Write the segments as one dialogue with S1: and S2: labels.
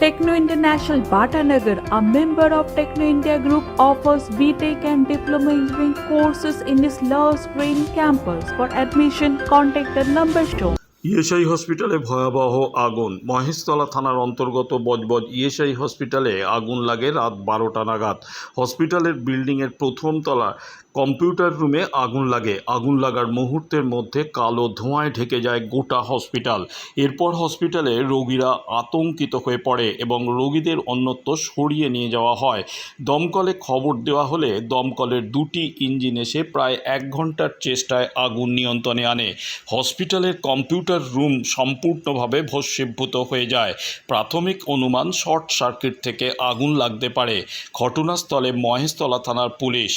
S1: Techno International Bhatanagar, a member of Techno India Group, offers BTEC and Diploma Engineering courses in its Love Green campus. For admission, contact the number shown.
S2: ESI হসপিটালে ভয়াবহ আগুন মহেশতলা থানার অন্তর্গত Budge Budge ESI হসপিটালে আগুন লাগে রাত বারোটা নাগাদ হসপিটালের বিল্ডিংয়ের প্রথম তলা কম্পিউটার রুমে আগুন লাগে। আগুন লাগার মুহূর্তের মধ্যে কালো ধোঁয়ায় ঢেকে যায় গোটা হসপিটাল। এরপর হসপিটালে রোগীরা আতঙ্কিত হয়ে পড়ে এবং রোগীদের অন্যত্র সরিয়ে নিয়ে যাওয়া হয়। দমকলে খবর দেওয়া হলে দমকলের দুটি ইঞ্জিন এসে প্রায় এক ঘণ্টার চেষ্টায় আগুন নিয়ন্ত্রণে আনে। হসপিটালের কম্পিউটার রুম সম্পূর্ণভাবে ভস্মীভূত হয়ে যায়। প্রাথমিক অনুমান শর্ট সার্কিট থেকে আগুন লাগতে পারে। ঘটনাস্থলে মহেশতলা থানার পুলিশ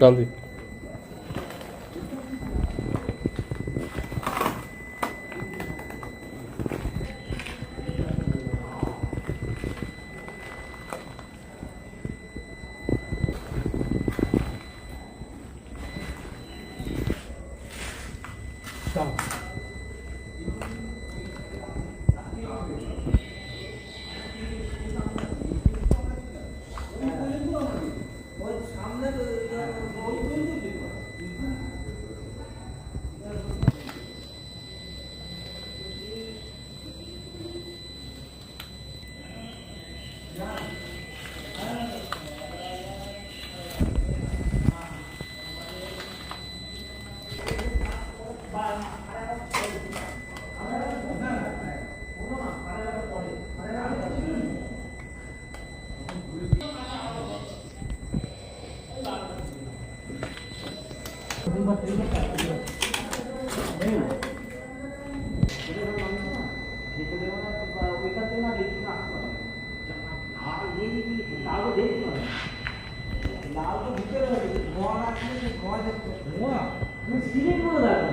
S3: ডান দিক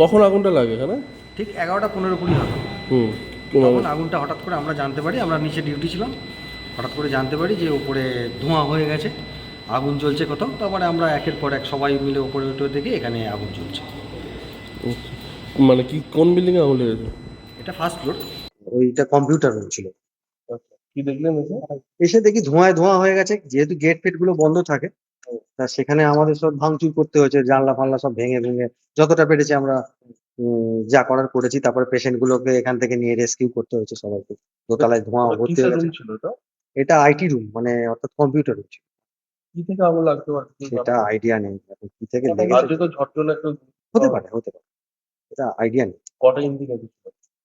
S3: কখন আগুনটা লাগে এখানে?
S4: ঠিক এগারোটা পনেরো কুড়ি হবে।
S3: হুম
S4: তখন আগুনটা হঠাৎ করে আমরা জানতে পারি আমরা নিচে ডিউটি ছিলাম হঠাৎ করে জানতে পারি যে ওপরে ধোঁয়া হয়ে গেছে আগুন জ্বলছে কোথাও। তারপরে আমরা একের পর এক সবাই মিলে ওপরে উঠে দেখি এখানে আগুন জ্বলছে।
S3: মানে কি কোন বিল্ডিং এ আগুন লেগেছে
S4: এটা ফার্স্ট ফ্লোর
S5: ওইটা কম্পিউটার রুম ছিল।
S3: কি দেখলেন এসে?
S5: এসে দেখি ধোঁয়ায় ধোঁয়া হয়ে গেছে যেহেতু গেট ফেটগুলো বন্ধ থাকে তা সেখানে আমাদের সব ভাঙচুর করতে হয়েছে জানলা ফানলা সব ভেঙে ভেঙে। যতটা পেরেছি আমরা উম, যা করার করেছি তারপরে পেশেন্ট গুলোকে এখান থেকে নিয়ে রেস্কিউ করতে হয়েছে সবাইকে। দোতলায় ধোঁয়া ভর্তি হয়ে গেছে।
S3: ছিল তো
S5: এটা আইটি রুম মানে অর্থাৎ কম্পিউটার রুম
S3: কি থেকে আগুন লাগতে পারে?
S5: সেটা আইডিয়া নেই। এখন কি থেকে লেগেছে
S3: একটু
S5: হতে পারে হতে পারে। এটা আইডিয়া নেই।
S3: কটা ইঞ্জিন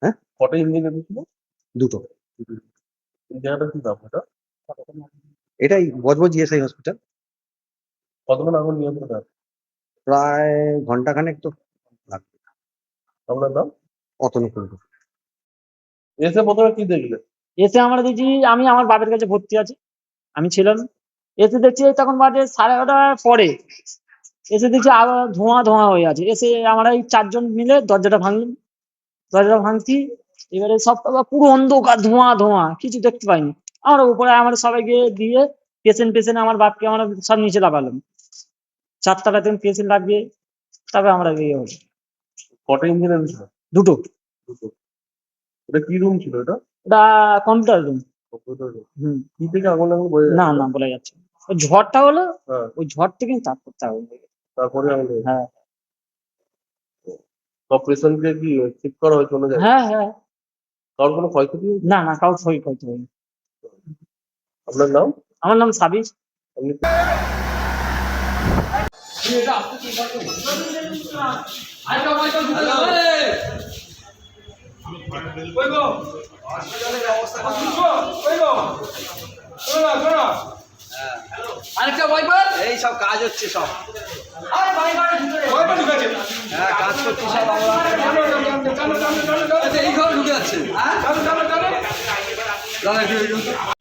S5: হ্যাঁ?
S3: কটা ইঞ্জিন ছিল
S5: দুটো।
S3: এই জায়গাটা কি নাম? এটা?
S5: এটাই বজবজ ইএসআই হসপিটাল
S3: কতক্ষণ আগুন নিয়ন্ত্রণে আছে
S5: প্রায় ঘণ্টা খানেক তো লাগবে।
S3: আপনার নাম?
S5: অতনুকুল
S3: এসে প্রথমে কি দেখলে?
S6: এসে আমরা দেখছি আমি আমার বাপের কাছে ভর্তি আছি। আমি ছিলাম। এসে দেখছি তখন বাজে সাড়ে এগারোটার পরে এসে দেখছি আরও ধোঁয়া ধোঁয়া হয়ে আছে। এসে আমরা এই চারজন মিলে দরজাটা ভাঙলাম। দরজাটা ভাঙছি এবারে সব পুরো অন্ধকার ধোঁয়া ধোঁয়া কিছু দেখতে পাইনি। আমরা উপরে আমরা সবাইকে দিয়ে পেশেন্ট পেশেন্ট আমার বাপকে আমরা সব নিচে লাগালাম চারটাতে পেশেন্ট লাগবে তবে আমরা ইয়ে হলো
S3: কটা ইঞ্জিনিয়ার ছিল?
S6: দুটো।
S3: দুটো। এটা কি রুম ছিল এটা?
S6: ওটা কম্পিউটার রুম
S3: কম্পিউটার রুম
S6: হুম।
S3: কি থেকে আগুন লাগল
S6: না না বলা যাচ্ছে ওই ঝড়টা হলো
S3: হ্যাঁ।
S6: ওই ঝড় থেকে তারপর তা হলো।
S3: তারপরে
S6: হ্যাঁ।
S3: সব পেশেন্টকে কি ঠিক করা হয়েছে অন্য জায়গায়
S6: হ্যাঁ হ্যাঁ।
S3: কারোর কোনো ক্ষয়ক্ষতি
S6: না না সই করতে হয়নি।
S3: আপনার নাম?
S6: আমার নাম সাবির
S7: আরেকটা ওয়াইপার এই সব কাজ হচ্ছে সব। হ্যাঁ কাজ করছি সব আমরা। আচ্ছা, এই ঘরে ঢুকে যাচ্ছে। হ্যাঁ? একটু, একটু।
S8: দক্ষিণ